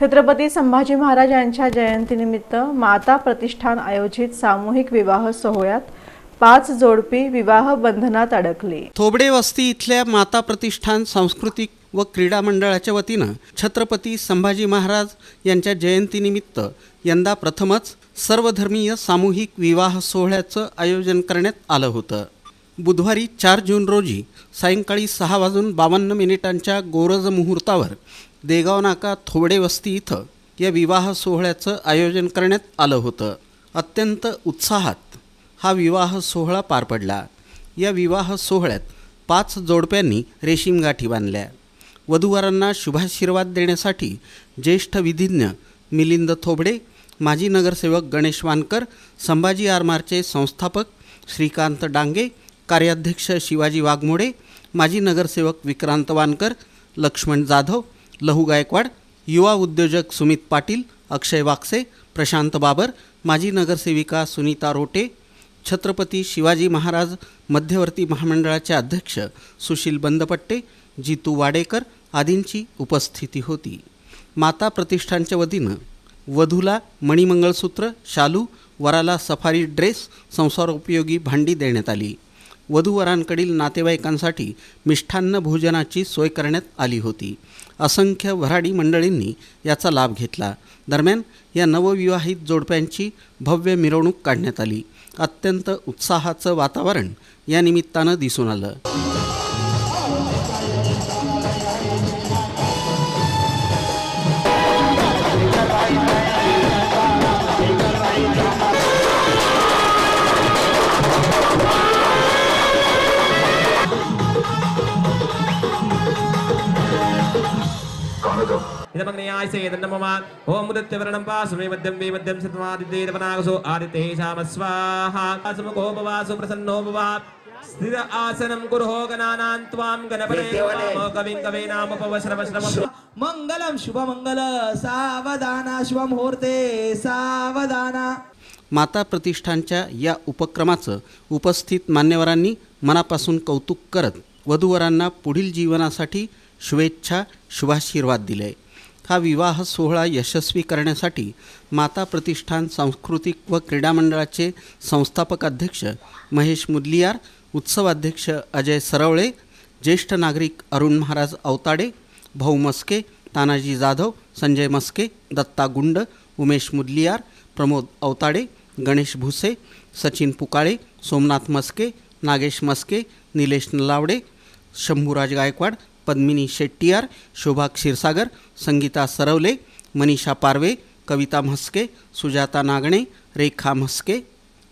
छत्रपती संभाजी महाराज यांच्या जयंतीनिमित्त माता प्रतिष्ठान आयोजित सामूहिक विवाह सोहळ्यात पाच जोडपी विवाह बंधनात अडकली. थोबडे वस्ती इथल्या माता प्रतिष्ठान सांस्कृतिक व क्रीडा मंडळाच्या वतीनं छत्रपती संभाजी महाराज यांच्या जयंतीनिमित्त यंदा प्रथमच सर्वधर्मीय सामूहिक विवाह सोहळ्याचं आयोजन करण्यात आलं होतं. बुधवारी चार जून रोजी सायंकाळी सहा वाजून बावन्न मिनिटांच्या गोरज मुहूर्तावर देगाव नाका थोबडे वस्ती इथं या विवाह सोहळ्याचं आयोजन करण्यात आलं होतं. अत्यंत उत्साहात हा विवाह सोहळा पार पडला. या विवाह सोहळ्यात पाच जोडप्यांनी रेशीम गाठी बांधल्या. वधूवरांना शुभाशीर्वाद देण्यासाठी ज्येष्ठ विधिज्ञ मिलिंद थोबडे माजी नगरसेवक गणेश वानकर संभाजी आरमारचे संस्थापक श्रीकांत डांगे कार्याध्यक्ष शिवाजी वाघमोडे माजी नगरसेवक विक्रांत वानकर लक्ष्मण जाधव लहू गायकवाड युवा उद्योजक सुमित पाटील अक्षय वाक्से प्रशांत बाबर माजी नगरसेविका सुनीता रोटे छत्रपती शिवाजी महाराज मध्यवर्ती महामंडळाचे अध्यक्ष सुशील बंदपट्टे जितू वाडेकर आदींची उपस्थिती होती. माता प्रतिष्ठानच्या वतीनं वधूला मणिमंगळसूत्र शालू वराला सफारी ड्रेस संसारोपयोगी भांडी देण्यात आली. वधूवरांकडील नातेवाईकांसाठी मिष्ठान्न भोजनाची सोय करण्यात आली होती. असंख्य वऱ्हाडी मंडळींनी याचा लाभ घेतला. दरम्यान या नवविवाहित जोडप्यांची भव्य मिरवणूक काढण्यात आली. अत्यंत उत्साहाचं वातावरण या निमित्तानं दिसून आलं. मम ॐ मुदत्यवर्णं पासुमे मध्यं वे मध्यं शतमादित्येदपनागसो आदित्यः शाम स्वाहा सुमुखो भवासु प्रसन्नो भवा स्थिर आसनं कुर्हो गणानां त्वां गणपते कविं कवीनामुपवश्रवश्रवम् मंगलम शुभमंगल सावधाना शुभमुहूर्ते सावधाना माता प्रतिष्ठानच्या या उपक्रमाचं उपस्थित मान्यवरांनी मनापासून कौतुक करत वधूवरांना पुढील जीवनासाठी शुभेच्छा शुभाशीर्वाद दिले. हा विवाह सोहळा यशस्वी करण्यासाठी माता प्रतिष्ठान सांस्कृतिक व क्रीडा मंडळाचे संस्थापक अध्यक्ष महेश मुदलियार उत्सवाध्यक्ष अजय सरवळे ज्येष्ठ नागरिक अरुण महाराज अवताडे भाऊ मस्के तानाजी जाधव संजय मस्के दत्ता गुंड उमेश मुदलियार प्रमोद अवताडे गणेश भुसे सचिन पुकाळे सोमनाथ मस्के नागेश मस्के निलेश नलावडे शंभूराज गायकवाड पद्मिनी शेट्टीयार शोभा क्षीरसागर संगीता सरवले मनीषा पारवे कविता म्हस्के सुजाता नागणे रेखा म्हस्के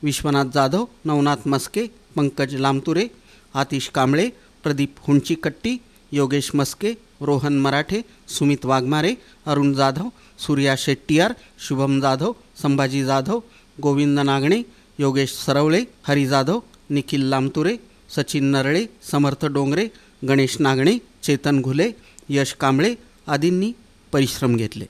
विश्वनाथ जाधव नवनाथ मस्के पंकज लामतुरे आतिश कांबळे प्रदीप हुंचीकट्टी योगेश मस्के रोहन मराठे सुमित वाघमारे अरुण जाधव सूर्या शेट्टीयार शुभम जाधव संभाजी जाधव गोविंद नागणे योगेश सरवळे हरी जाधव निखिल लामतुरे सचिन नरळे समर्थ डोंगरे गणेश नागणे चेतन घुले यश कांबळे आदींनी परिश्रम घेतले.